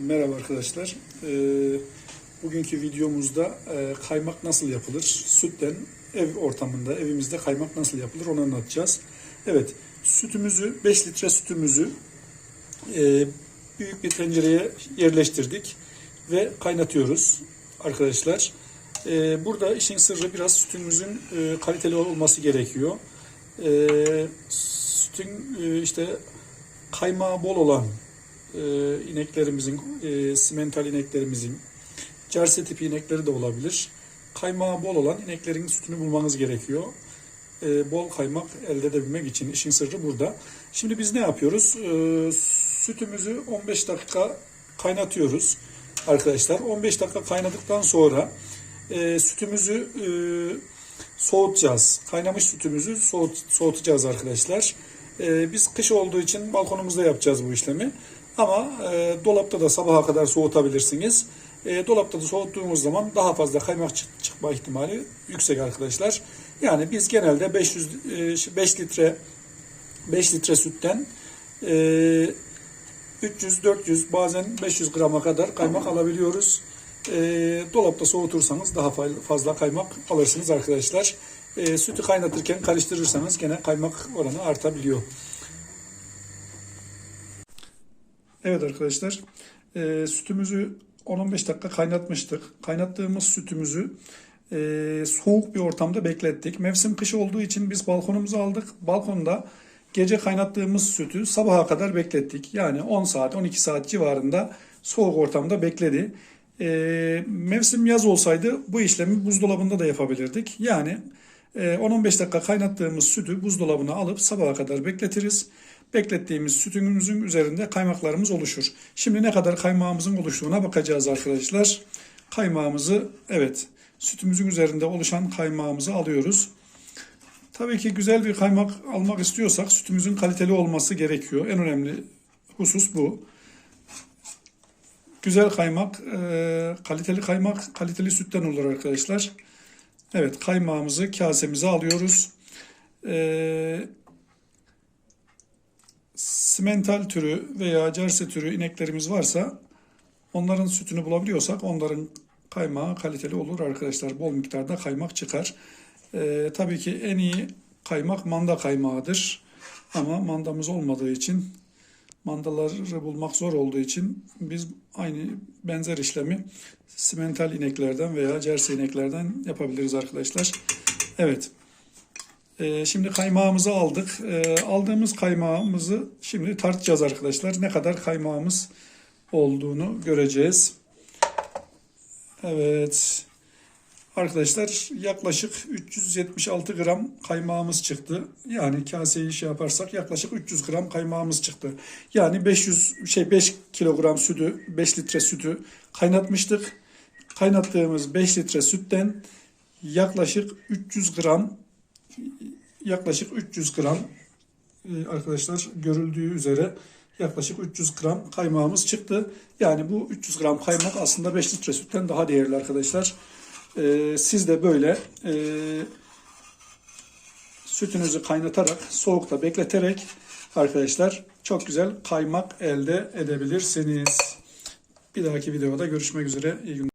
Merhaba arkadaşlar. Ee, bugünkü videomuzda e, kaymak nasıl yapılır? Sütten ev ortamında, evimizde kaymak nasıl yapılır onu anlatacağız. Evet, sütümüzü, 5 litre sütümüzü e, büyük bir tencereye yerleştirdik ve kaynatıyoruz arkadaşlar. E, burada işin sırrı biraz sütümüzün kaliteli olması gerekiyor. Sütün işte kaymağı bol olan e, ineklerimizin, e, simental ineklerimizin, cerse tipi inekleri de olabilir. Kaymağı bol olan ineklerin sütünü bulmanız gerekiyor. E, bol kaymak elde edebilmek için işin sırrı burada. Şimdi biz ne yapıyoruz? E, sütümüzü 15 dakika kaynatıyoruz arkadaşlar. 15 dakika kaynadıktan sonra e, sütümüzü e, soğutacağız. Kaynamış sütümüzü soğut, soğutacağız arkadaşlar. E, biz kış olduğu için balkonumuzda yapacağız bu işlemi. Ama e, dolapta da sabaha kadar soğutabilirsiniz. E, dolapta da soğuttuğumuz zaman daha fazla kaymak çık- çıkma ihtimali yüksek arkadaşlar. Yani biz genelde 500 e, 5 litre 5 litre sütten e, 300-400 bazen 500 grama kadar kaymak alabiliyoruz. E, dolapta soğutursanız daha fa- fazla kaymak alırsınız arkadaşlar. E, sütü kaynatırken karıştırırsanız gene kaymak oranı artabiliyor. Evet arkadaşlar, e, sütümüzü 10-15 dakika kaynatmıştık. Kaynattığımız sütümüzü e, soğuk bir ortamda beklettik. Mevsim kış olduğu için biz balkonumuza aldık. Balkonda gece kaynattığımız sütü sabaha kadar beklettik. Yani 10 saat, 12 saat civarında soğuk ortamda bekledi. E, mevsim yaz olsaydı bu işlemi buzdolabında da yapabilirdik. Yani e, 10-15 dakika kaynattığımız sütü buzdolabına alıp sabaha kadar bekletiriz. Beklettiğimiz sütümüzün üzerinde kaymaklarımız oluşur. Şimdi ne kadar kaymağımızın oluştuğuna bakacağız arkadaşlar. Kaymağımızı evet sütümüzün üzerinde oluşan kaymağımızı alıyoruz. Tabii ki güzel bir kaymak almak istiyorsak sütümüzün kaliteli olması gerekiyor. En önemli husus bu. Güzel kaymak, e, kaliteli kaymak, kaliteli sütten olur arkadaşlar. Evet, kaymağımızı kasemize alıyoruz. E, simental türü veya cerse türü ineklerimiz varsa onların sütünü bulabiliyorsak onların kaymağı kaliteli olur arkadaşlar. Bol miktarda kaymak çıkar. Ee, tabii ki en iyi kaymak manda kaymağıdır. Ama mandamız olmadığı için mandaları bulmak zor olduğu için biz aynı benzer işlemi simental ineklerden veya cerse ineklerden yapabiliriz arkadaşlar. Evet. Ee, şimdi kaymağımızı aldık. Ee, aldığımız kaymağımızı şimdi tartacağız arkadaşlar. Ne kadar kaymağımız olduğunu göreceğiz. Evet. Arkadaşlar yaklaşık 376 gram kaymağımız çıktı. Yani kaseyi şey yaparsak yaklaşık 300 gram kaymağımız çıktı. Yani 500 şey 5 kilogram sütü, 5 litre sütü kaynatmıştık. Kaynattığımız 5 litre sütten yaklaşık 300 gram yaklaşık 300 gram e, arkadaşlar görüldüğü üzere yaklaşık 300 gram kaymağımız çıktı. Yani bu 300 gram kaymak aslında 5 litre sütten daha değerli arkadaşlar. E, siz de böyle e, sütünüzü kaynatarak soğukta bekleterek arkadaşlar çok güzel kaymak elde edebilirsiniz. Bir dahaki videoda görüşmek üzere. İyi günler.